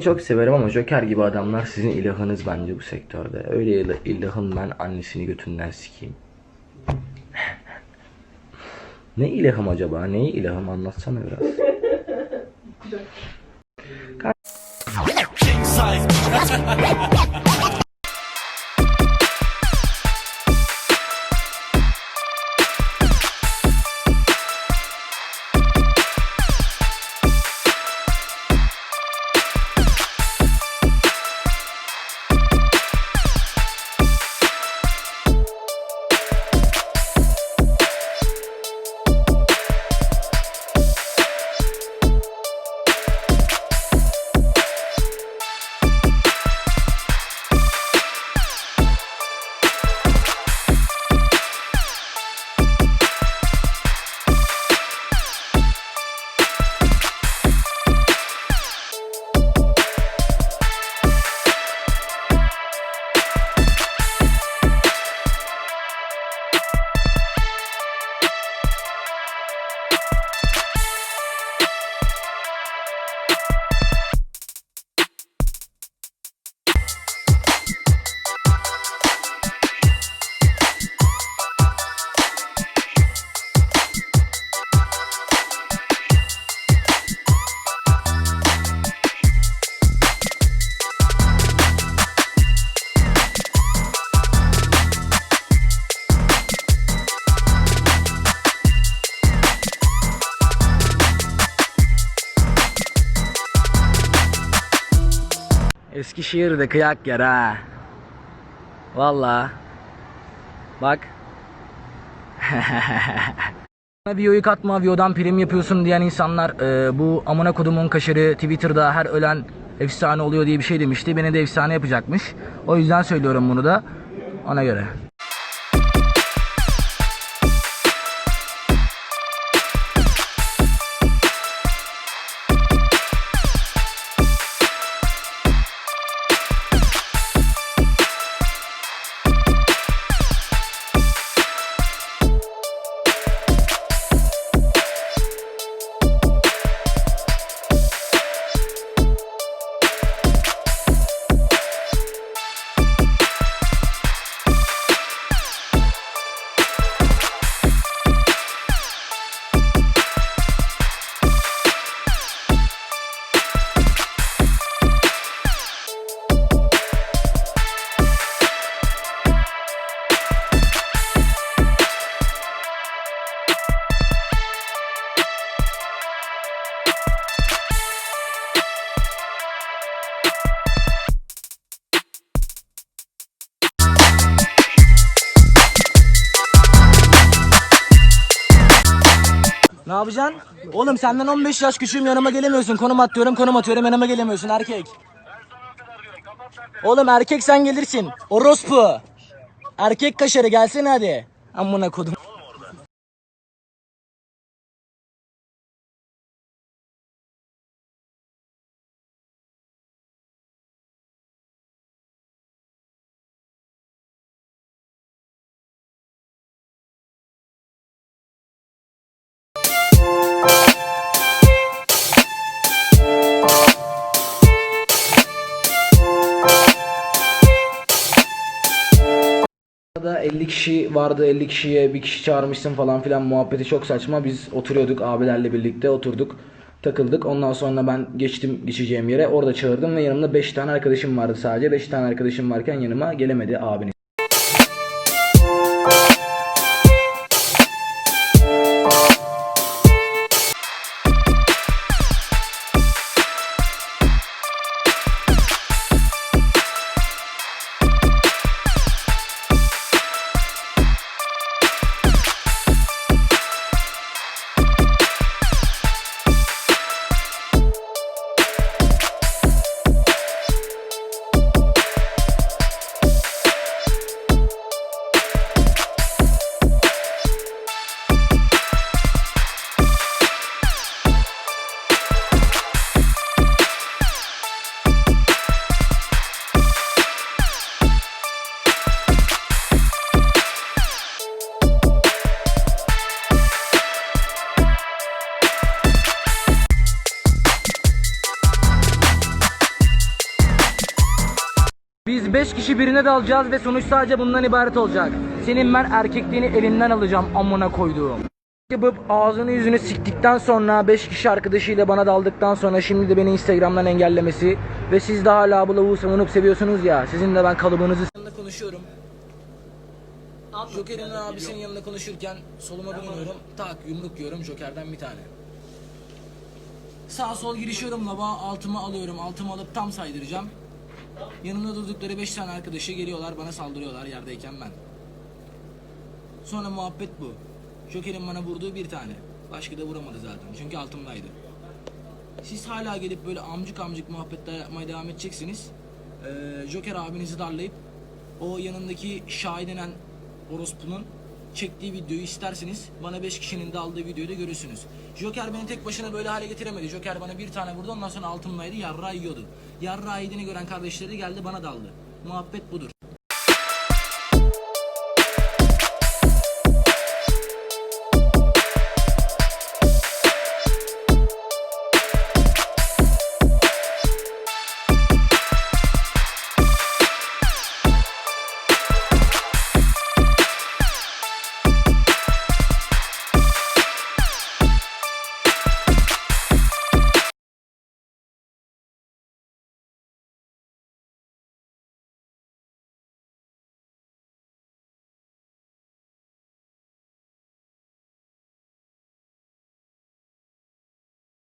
Çok severim ama Joker gibi adamlar sizin ilahınız bence bu sektörde. Öyle il- ilahın ben annesini götünden sikeyim. ne ilahım acaba? Neyi ilahım anlatsana biraz. Eskişehir'de kıyak yer ha. Valla. Bak. Videoyu katma, videodan prim yapıyorsun diyen insanlar e, bu amına kodumun kaşarı Twitter'da her ölen efsane oluyor diye bir şey demişti. Beni de efsane yapacakmış. O yüzden söylüyorum bunu da ona göre. Ne yapacaksın? Oğlum senden 15 yaş küçüğüm yanıma gelemiyorsun. Konum atıyorum, konum atıyorum yanıma gelemiyorsun erkek. Oğlum erkek sen gelirsin. Orospu. Erkek kaşarı gelsene hadi. Amına kodum. Da 50 kişi vardı 50 kişiye bir kişi çağırmışsın falan filan muhabbeti çok saçma. Biz oturuyorduk abilerle birlikte oturduk takıldık. Ondan sonra ben geçtim geçeceğim yere orada çağırdım ve yanımda 5 tane arkadaşım vardı sadece. 5 tane arkadaşım varken yanıma gelemedi abiniz. Biz 5 kişi birine dalacağız ve sonuç sadece bundan ibaret olacak. Senin ben erkekliğini elinden alacağım amına koyduğum. Yapıp ağzını yüzünü siktikten sonra 5 kişi arkadaşıyla bana daldıktan sonra şimdi de beni Instagram'dan engellemesi ve siz de hala bu lavuğu savunup seviyorsunuz ya sizin de ben kalıbınızı yanında konuşuyorum. Joker'in abisinin yanında konuşurken soluma dönüyorum. Tak yumruk yiyorum Joker'den bir tane. Sağ sol girişiyorum lava altıma alıyorum. Altıma alıp tam saydıracağım. Yanımda durdukları 5 tane arkadaşı geliyorlar bana saldırıyorlar yerdeyken ben. Sonra muhabbet bu. Joker'in bana vurduğu bir tane. Başka da vuramadı zaten. Çünkü altımdaydı. Siz hala gelip böyle amcık amcık muhabbetler yapmaya devam edeceksiniz. Ee, Joker abinizi darlayıp o yanındaki Şahin denen orospunun çektiği videoyu isterseniz bana 5 kişinin de aldığı videoyu da görürsünüz. Joker beni tek başına böyle hale getiremedi. Joker bana bir tane vurdu ondan sonra altımdaydı yarrağı yiyordu. Yarrağı yediğini gören kardeşleri geldi bana daldı. Muhabbet budur.